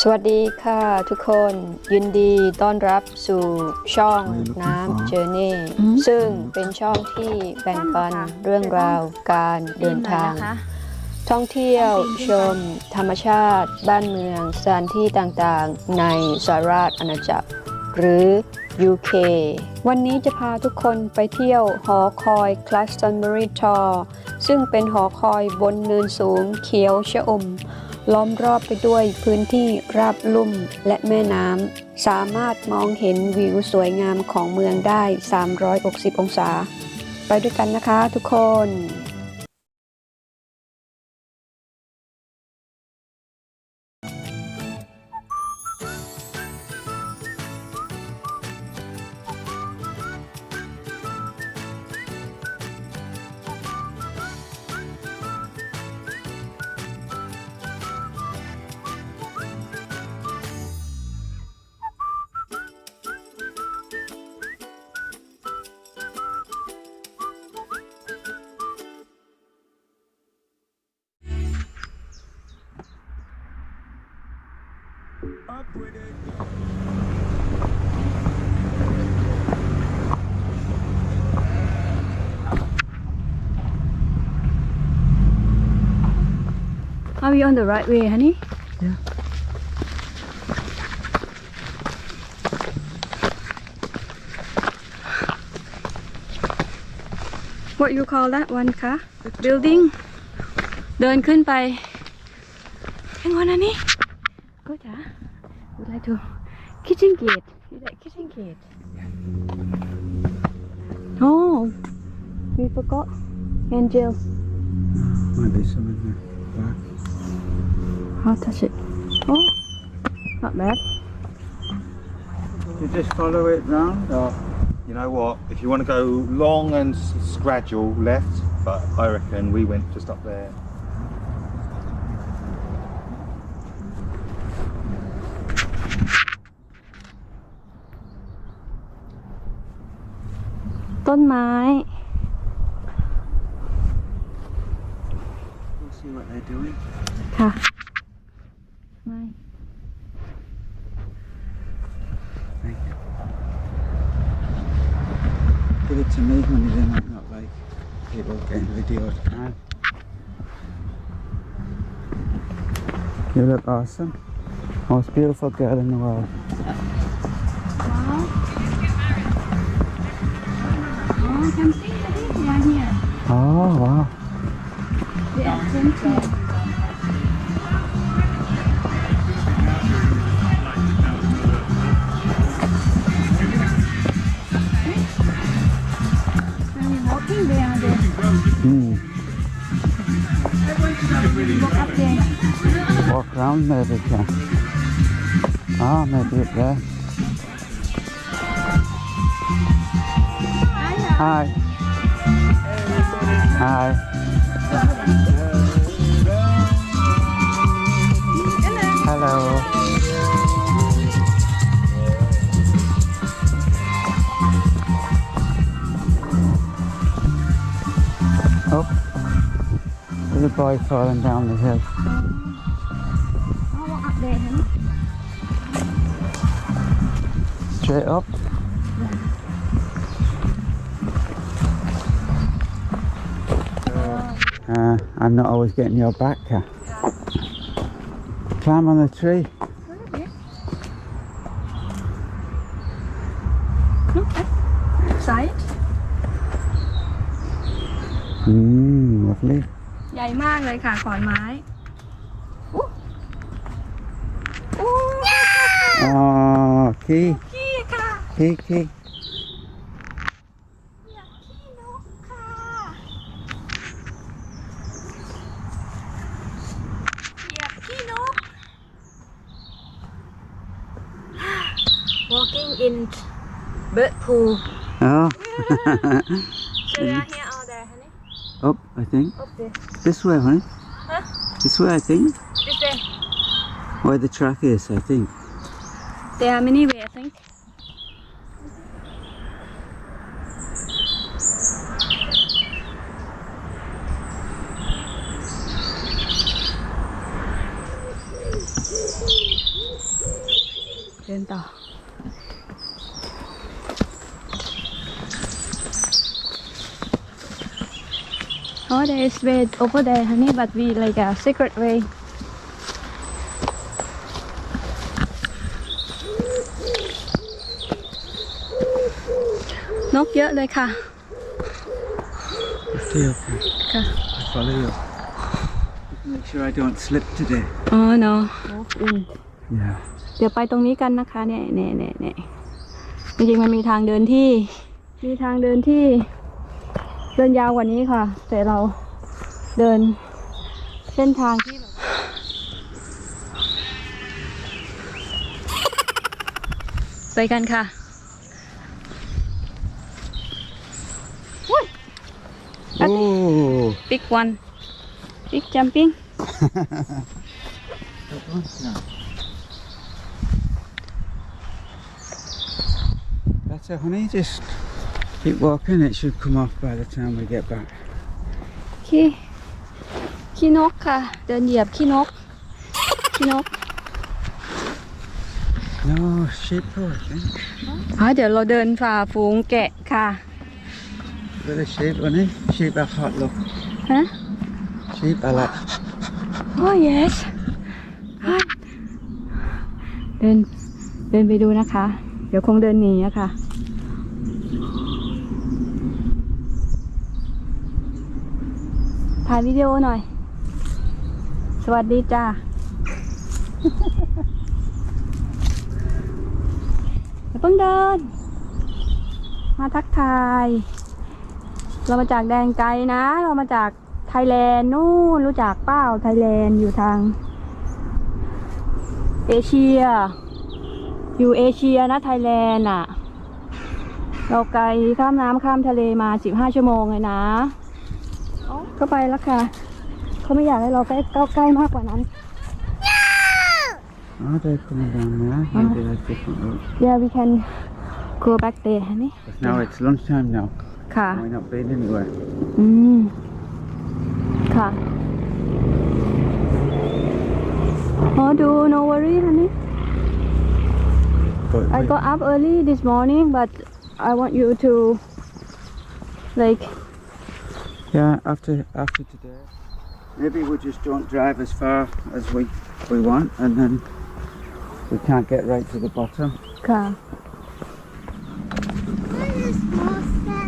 สวัสดีค่ะทุกคนยินดีต้อนรับสู่ช่องน้ำเจอเน่ซึ่งเป็นช่องที่แบ่งปันเรื่องราวการเดินทาง ท่องเที่ยวชม ธรรมชาติ บ้านเมืองสถานที่ต่างๆ ในสหราชอาณาจักร หรือ UK วันนี้จะพาทุกคนไปเที่ยวหอคอย c l a s t o n b u r y Tor ซึ่งเป็นหอคอยบนเนินสูงเขียวชะอม ล้อมรอบไปด้วยพื้นที่ราบลุ่มและแม่น้ำ สามารถมองเห็นวิวสวยงามของเมืองได้ 360 องศา ไปด้วยกันนะคะทุกคน Are we on the right way, honey? Yeah. What you call that one คะ Building เดินขึ้นไปเป็นวันอันนี้ก็จ๋า would like to kitchen gate. You like kitchen gate? Oh we forgot. Angel. Might be some in the back. I'll touch it. Oh not bad. You just follow it round or? You know what? If you want to go long and s- gradual left, but I reckon we went just up there. ต้นไม้ we'll see what they're doing. ค่ะ ไม่ Thank you. Give it to me when you're in it, not like people getting videos now. You look awesome. Most beautiful girl in the world. Maybe. Ah, maybe up there. Hi. Hi. Hello. Oh, there's a boy falling down the hill. Straight up. Uh, I'm not always getting your back, car. Climb on the tree. side Mmm, lovely. ใหญ่มากเลยค่ะขอนไม้อู้อู้ Oh, key, ขี้ค่ะ key, key. อยากขี้นกค่ะอยากขี้นก walking in bird pool Oh. should I here or there honey Up, I think. up there This way, honey. Huh? This way, I think. this way Where the track is, I think. there are many way Way over there, honey, but we like a secret way. นกเยอะเลยค่ะ Okay, okay. ค่ะ I follow you. Make sure I don't slip today. อ๋อ no อืม Yeah. เดี๋ยวไปตรงนี้กันนะคะเนี่ยเนี่ยเนี่ยเนี่ยจริงๆมันมีทางเดินที่ มีทางเดินที่เดินยาวกว่านี้ค่ะ แต่เรา เดิน เส้นทางที่แบบไปกันค่ะ Oh. big one big jumping That's it, honey. Just keep walking. It should come off by the time we get back. ขี้ ขี้นกค่ะ เดินเหยียบขี้นก ขี้นก No, sheep, I think. อ๋อเดี๋ยวเราเดินฝ่าฝูงแกะค่ะ With a sheep, honey. Sheep are hot, look. ฮะ Sheep are like. โอ้ yes เดินเดินไปดูนะคะ เดี๋ยวคงเดินหนีอะค่ะถ่ายวิดีโอหน่อย สวัสดีจ้าเพิ่งเดิน มาทักทาย เรามาจากแดงไกลนะ เรามาจากไทยแลนด์นู่นรู้จักเป้าไทยแลนด์อยู่ทาง เอเชีย อยู่เอเชียนะไทยแลนด์อะ เราไกลข้ามน้ำข้ามทะเลมา15ชั่วโมงเลยนะก็ไปแล้วค่ะ เขาไม่อยากให้เราใกล้ใกล้ใกล้มากกว่านั้น Oh, they're coming down there. Maybe like different route. Yeah we can go back there ฮะนี่ But now it's lunchtime now. ค่ะ We're not been anywhere. อืม ค่ะ อ๋อ ดู no worry honey But I we- got up early this morning but I want you to like yeah, after after today, maybe we just don't drive as far as we we want, and then we can't get right to the bottom. ค่ะ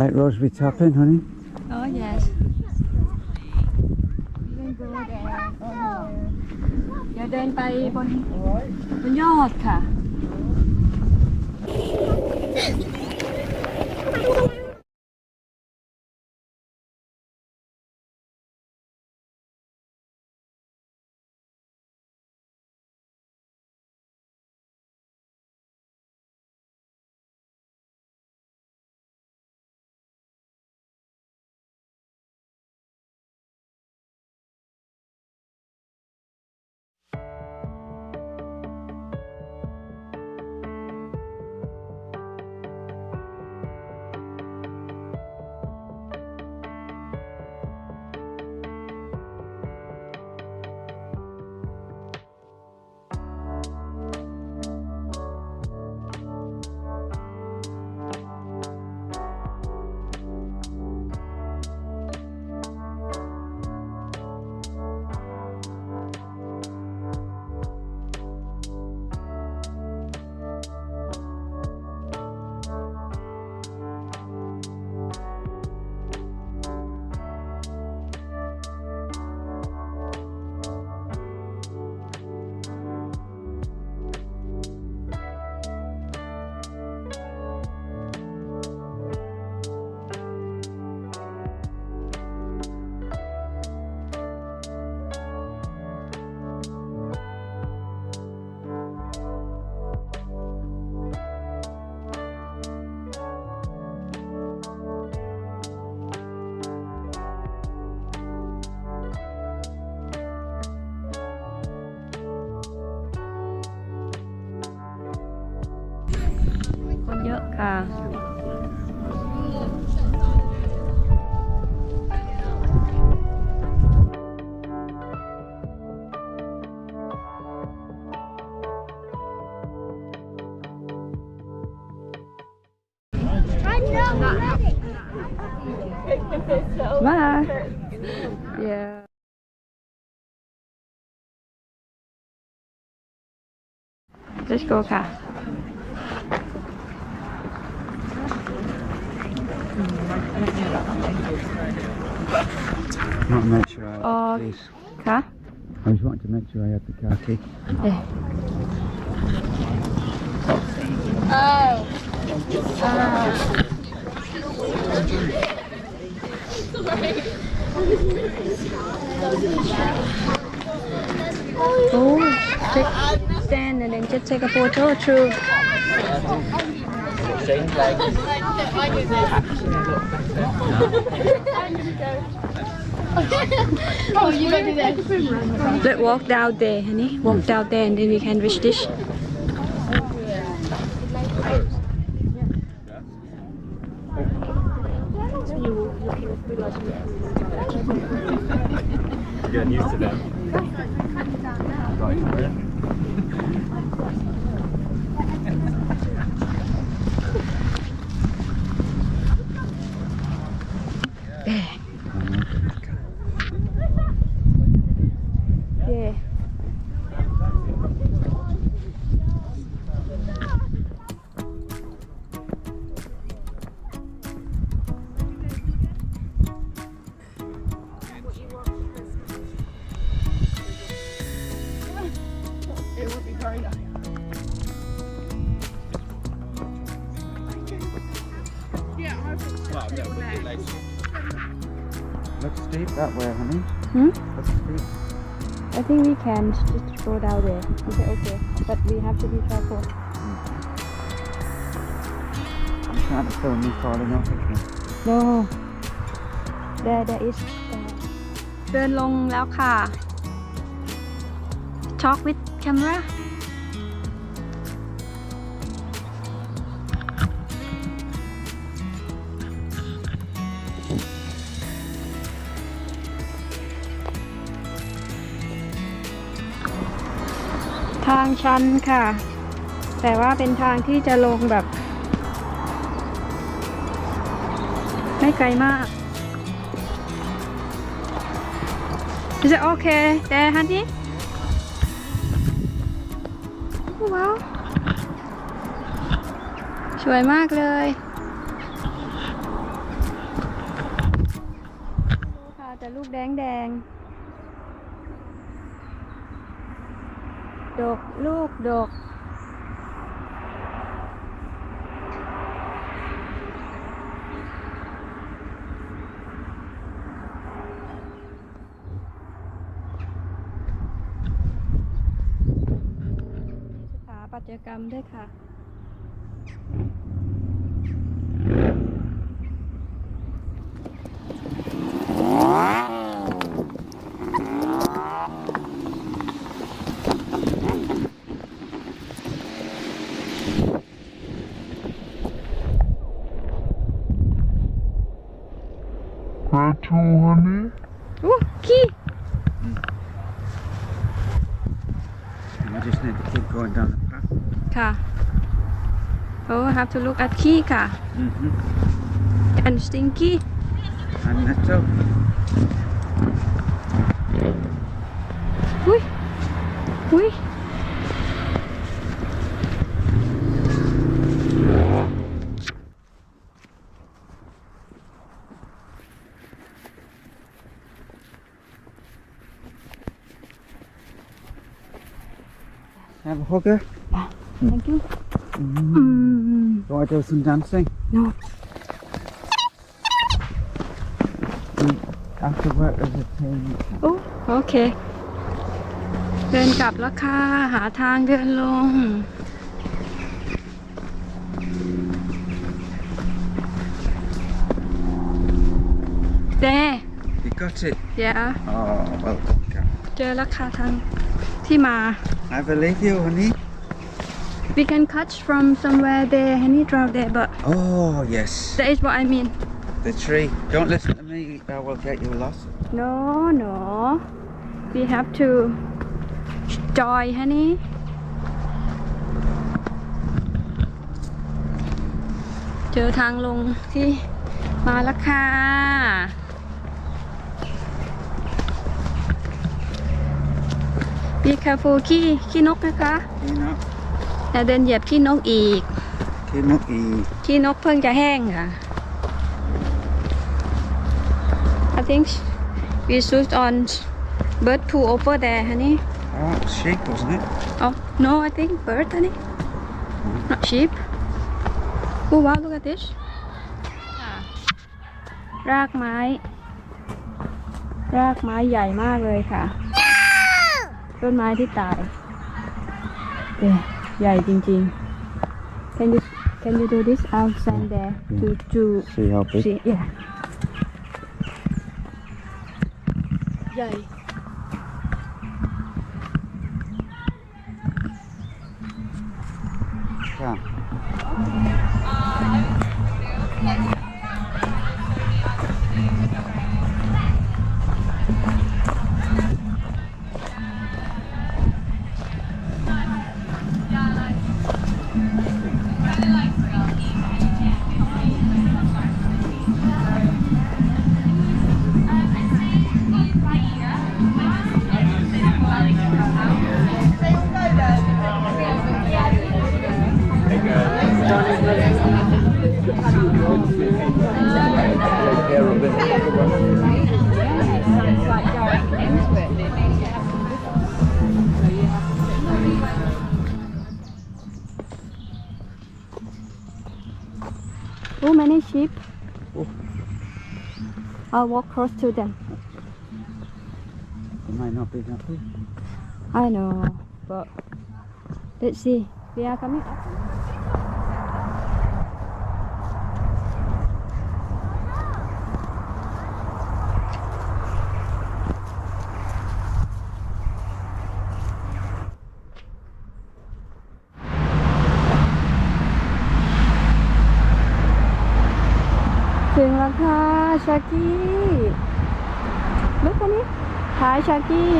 Like Rosebery Topping, honey. Oh yes เดี๋ยวเดินไปบนบนยอดค่ะ sich Gurka. Not make sure I the keys. Car? I just wanted to make sure I had the car key. Yeah. Stand and take a photo through. Oh, you gotta do that. Let's walk down there, honey. Walk down there and then we can reach this. Getting used to them. Yeah. Looks steep that way, honey. Hmm? Looks steep. I think we can just go down there. Is it okay? But we have to be careful. I'm trying to film me falling off again. No there there is เดินลงแล้วค่ะ Talk with camera างชันค่ะ แต่ว่าเป็นทางที่จะลงแบบ ไม่ไกลมาก Is it okay there honey ว้าวสวยมากเลยค่ะแต่ลูกแดงแดง ดก ลูกดก สถาปัตยกรรมด้วยค่ะ ওখানে key. কি I just need to keep going down the path. Ka. Oh, have to look at key. Ka. Mm -hmm. And Stinky. And Netto. Ui. Ui. Have a hugger. thank you Mm. อืม You want to do some dancing? no We have to work as a team. โอ้โอเค เดินกลับแล้วค่ะ หาทางเดินลง เด้ You got it. เดี๋ยว Oh, well done, Kat. เจอแล้วค่ะทาง ที่มา Have a leave you, honey. we can catch from somewhere there honey drop there but Oh, yes. that is what I mean The tree. Don't listen to me. I will get you lost. no no we have to joy honey เจอทางลงที่มาแล้วค่ะ Be careful ขี้ขี้นกนะคะ You know, อย่าเดินเหยียบขี้นกอีก Kinoki. ขี้นกเพิ่งจะแห้งค่ะ I think we should on bird poo over there honey Oh, it's sheep, wasn't it? oh no I think bird honey not sheep oh wow look at this ค่ะรากไม้ รากไม้ใหญ่มากเลยค่ะ ต้นไม้ที่ตายเอ๊ะใหญ่จริงๆ Can you Can you do this I'll stand there to to See how big? see yeah ใหญ่ Yeah. Oh I'll walk close to them. It might not be happy. I know but let's see. We are coming. Up ถึ ชากี้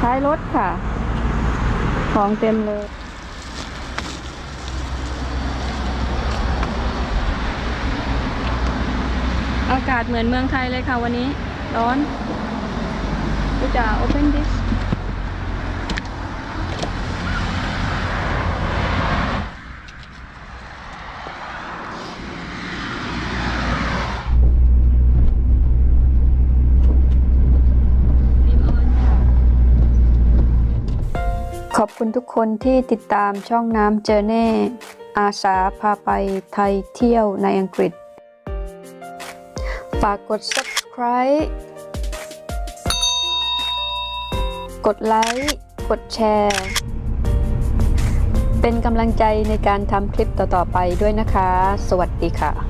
ท้ายรถค่ะ ของเต็มเลยอากาศเหมือนเมืองไทยเลยค่ะวันนี้ ร้อนก็จะ open this ขอบคุณทุกคนที่ติดตามช่องน้ำเจอเน่ อาสาพาไปไทยเที่ยวในอังกฤษ ฝากกด subscribe กดไลค์ กดแชร์ เป็นกำลังใจในการทำคลิปต่อ ๆ ไปด้วยนะคะ สวัสดีค่ะ